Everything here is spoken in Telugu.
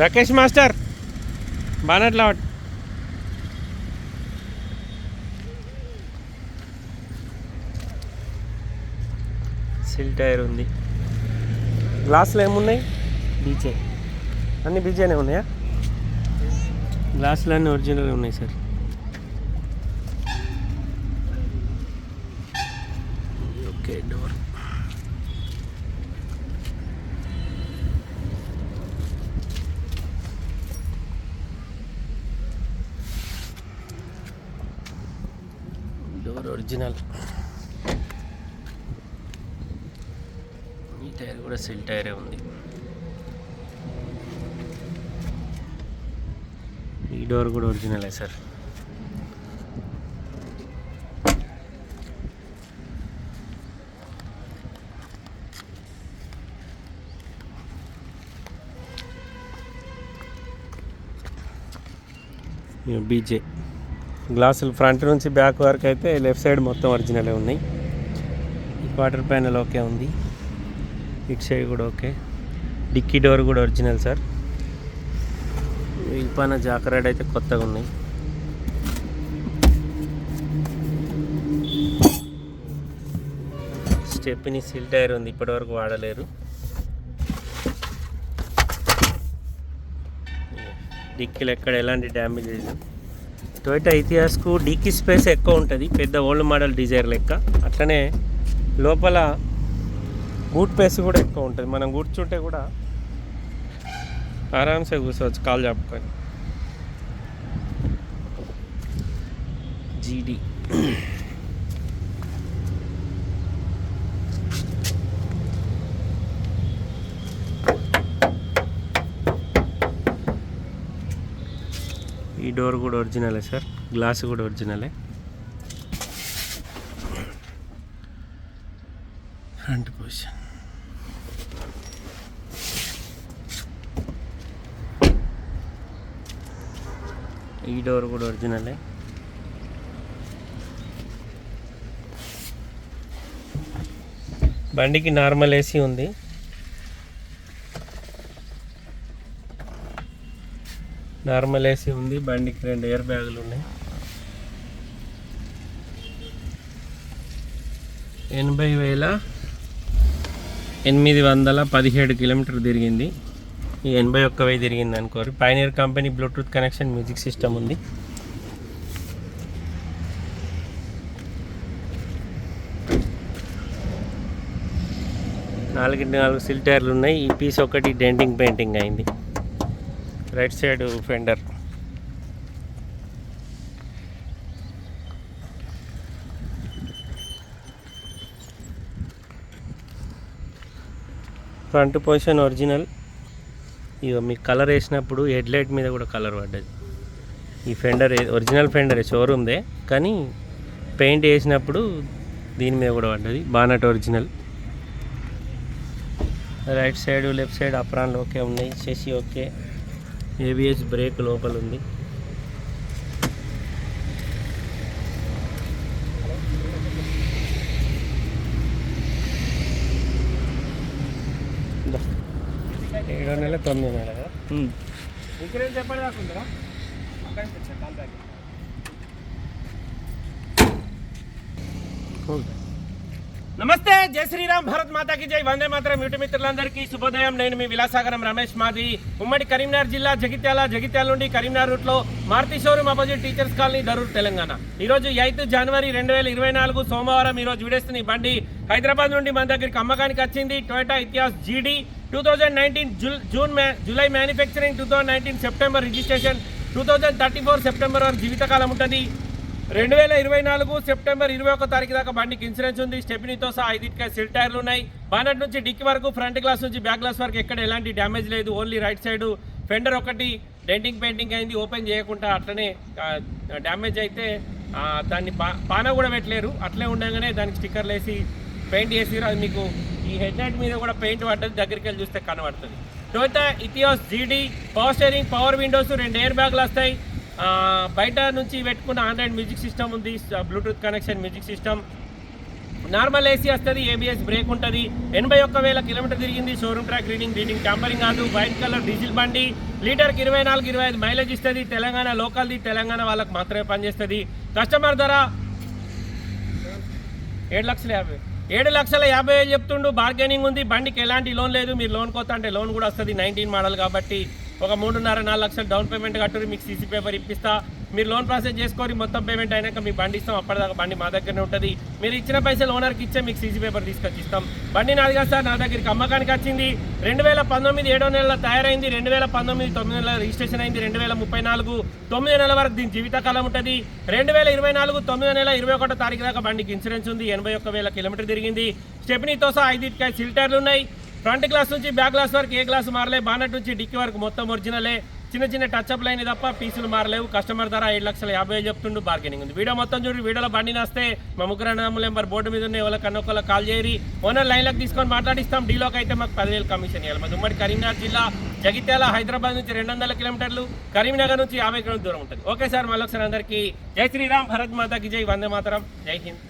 రాకేష్ మాస్టర్ బానట్లా సిల్ టైర్ ఉంది. గ్లాసులు ఏమున్నాయి? బీచే అన్ని బీచేనే ఉన్నాయా? గ్లాసులు అన్నీ ఒరిజినల్ ఉన్నాయి sir. Okay door door original. ఈ టైర్ కూడా సిల్ టైరే ఉంది. ఈ డోర్ కూడా ఒరిజినలే సార్. బీజే. గ్లాసులు ఫ్రంట్ నుంచి బ్యాక్ వరకు అయితే లెఫ్ట్ సైడ్ మొత్తం ఒరిజినలే ఉన్నాయి. ఈ క్వార్టర్ ప్యానల్ ఓకే ఉంది. ఇటు సైడ్ కూడా ఓకే. డిక్కీ డోర్ కూడా ఒరిజినల్ సార్. ఈ పైన జాకరాడ్ అయితే కొత్తగా ఉన్నాయి. స్టెప్ని సిల్ టైర్ ఉంది ఇప్పటివరకు వాడలేరు. డిక్కీలు ఎక్కడ ఎలాంటి డ్యామేజ్ లేదు. టొయోటా ఇతిహాస్కు డిక్కీ స్పేస్ ఎక్కువ ఉంటుంది పెద్ద ఓల్డ్ మోడల్ డిజైర్ లెక్క. అట్లనే లోపల గూట్ స్పేస్ కూడా ఎక్కువ ఉంటుంది. మనం కూర్చుంటే కూడా ఆరామ్సే కూర్చోవచ్చు కాలు చాపుకొని జీడీ ఈ డోర్ కూడా ఒరిజినలే సార్. గ్లాస్ కూడా ఒరిజినలే. ఫ్రంట్ పొజిషన్ ఈ డోర్ కూడా ఒరిజినలే. బండికి నార్మల్ ఏసీ ఉంది. నార్మల్ ఏసీ ఉంది బండికి రెండు ఎయిర్ బ్యాగులు ఉన్నాయి. ఎనభై వేల ఎనిమిది వందల పదిహేడు కిలోమీటర్ తిరిగింది. ఈ ఎనభై ఒక్క వెయ్యి తిరిగింది అనుకోరు. Pioneer company Bluetooth connection music system ఉంది. నాలుగు నాలుగు సిల్ టైర్లు ఉన్నాయి. ఈ పీస్ ఒకటి డెంటింగ్ పెయింటింగ్ అయింది. Right side fender. Front position original. ఇక మీకు కలర్ వేసినప్పుడు హెడ్ లైట్ మీద కూడా కలర్ పడ్డది. ఈ ఫెండర్ ఒరిజినల్ ఫెండర్ షోరూమ్దే కానీ పెయింట్ వేసినప్పుడు దీని మీద కూడా పడ్డది. Bonnet original. Right side left side అప్రాన్లు okay ఉన్నాయి. చేసి ఓకే. ఏబిఎస్ బ్రేక్ లోపల ఉంది. ఏడో నెల తొమ్మిది నెల కదా ఇన్సూరెన్స్ ఎప్పటి దాకా ఉందిరా అక్కడి నుంచి వచ్చా కాల్ బ్యాక్ ఓకే. నమస్తే జై శ్రీరామ్ భారత్ మాతాకి జై. వందే మాత్రం యూటి మిత్రులందరికీ శుభోదయం. నేను మీ విలాసాగరం రమేష్ మాది. ఉమ్మడి కరీంనగర్ జిల్లా జగిత్యాల జగిత్యాల నుండి కరీంనగర్ రూట్లో Maruti showroom opposite teachers colony Darur Telangana. ఈ రోజు ఎయిత్ జనవరి రెండు వేల ఇరవై నాలుగు సోమవారం ఈరోజు విడేస్తున్న ఈ బండి హైదరాబాద్ నుండి మన దగ్గరికి అమ్మకానికి వచ్చింది. Toyota Etios GD two thousand nineteen June July manufacturing two thousand nineteen September registration two thousand thirty four September వరకు జీవితకాలం ఉంటుంది. రెండు వేల ఇరవై నాలుగు సెప్టెంబర్ ఇరవై ఒక తారీఖు దాకా బండికి ఇన్సూరెన్స్ ఉంది. స్టెపినీతో సహా ఐదింటికి సిల్ టైర్లు ఉన్నాయి. బానట్ నుంచి డిక్కి వరకు ఫ్రంట్ గ్లాస్ నుంచి బ్యాక్ గ్లాస్ వరకు ఎక్కడ ఎలాంటి డ్యామేజ్ లేదు. ఓన్లీ రైట్ సైడ్ ఫెండర్ ఒకటి డెంటింగ్ పెయింటింగ్ అయింది ఓపెన్ చేయకుండా అట్లనే డ్యామేజ్ అయితే దాన్ని పా పాన కూడా పెట్టలేరు. అట్లే ఉండగానే దానికి స్టిక్కర్లు వేసి పెయింట్ చేసిరు అది మీకు ఈ హెడ్లైట్ మీద కూడా పెయింట్ పడ్డది. దగ్గరికి వెళ్ళి చూస్తే కనబడుతుంది. Toyota Etios GD power steering power windows రెండు ఎయిర్ బ్యాగ్లు వస్తాయి. బయట నుంచి పెట్టుకున్న ఆండ్రాయిడ్ మ్యూజిక్ సిస్టమ్ ఉంది Bluetooth connection music system. Normal AC వస్తుంది ఏబిఎస్ బ్రేక్ ఉంటుంది. ఎనభై ఒక్క వేల కిలోమీటర్ తిరిగింది showroom track reading reading tampering కాదు. వైట్ కలర్ డీజిల్ బండి లీటర్కి ఇరవై నాలుగు ఇరవై ఐదు మైలేజ్ ఇస్తుంది. తెలంగాణ లోకల్ది తెలంగాణ వాళ్ళకి మాత్రమే పనిచేస్తుంది. కస్టమర్ ధర ఏడు లక్షల యాభై ఏడు లక్షల యాభై వేలు చెప్తుండు. బార్గెనింగ్ ఉంది. బండికి ఎలాంటి లోన్ లేదు. మీరు లోన్ కొత్త అంటే లోన్ కూడా వస్తుంది. నైన్టీన్ మోడల్ కాబట్టి ఒక మూడున్నర నాలుగు లక్షలు డౌన్ పేమెంట్ కట్టుకుని మీకు సీసీ పేపర్ ఇప్పిస్తా. మీరు లోన్ ప్రాసెస్ చేసుకొని మొత్తం పేమెంట్ అయినాక మీ బండి ఇస్తాం. అప్పటిదాకా బండి మా దగ్గరనే ఉంటుంది. మీరు ఇచ్చిన పైసలు ఓనర్కి ఇచ్చే మీకు సీసీ పేపర్ తీసుకొచ్చి ఇస్తాం బండి నాది కాదు సార్ నా దగ్గరికి అమ్మకానికి వచ్చింది. రెండు వేల పంతొమ్మిది ఏడో నెలలో తయారైంది. రెండు వేల పంతొమ్మిది తొమ్మిది నెలల రిజిస్ట్రేషన్ అయింది. రెండు వేల ముప్పై నాలుగు తొమ్మిది నెలల వరకు దీని జీవితకాలం ఉంటుంది. రెండు వేల ఇరవై నాలుగు తొమ్మిది నెల ఇరవై ఒకటో తారీఖు దాకా బండికి ఇన్సూరెన్స్ ఉంది. ఎనభై ఒక్క వేల కిలోమీటర్ తిరిగింది. స్టెప్నీతో సహా ఐదింటికాయ సిల్టర్లు ఉన్నాయి. ఫ్రంట్ గ్లాస్ నుంచి బ్యాక్ గ్లాస్ వరకు ఏ గ్లాస్ మారలే బానట్ నుంచి డిక్కీ వరకు మొత్తం ఒరిజినలే చిన్న చిన్న టచ్అప్ లైన్ తప్ప పీసులు మారలేవు. కస్టమర్ ధర ఏడు లక్షల యాభై వేలు చెప్తుండు బార్గెనింగ్ ఉంది. వీడియో మొత్తం చూడండి వీడియోలో బండి వస్తే మా ముగ్గురు అన్నదమ్ముల నెంబర్ బోర్డు మీద ఉన్న ఎవరికన్నా ఒకళ్ళ కాల్ చేయరి. ఓనర్ లైన్లకు తీసుకొని మాట్లాడిస్తాం. డీలోకి అయితే మాకు పదివేలు కమిషన్ ఇవ్వాలి మాది ఉమ్మడి కరీంనగర్ జిల్లా జగిత్యాల హైదరాబాద్ నుంచి రెండు వందల కిలోమీటర్లు కరీంనగర్ నుంచి యాభై కిలోమీటర్ల దూరం ఉంటుంది. ఓకే సార్ మళ్ళొకసారి అందరికీ జై శ్రీరామ్ భరత్ మాతాకి జై వందే మాతరం జై హింద్.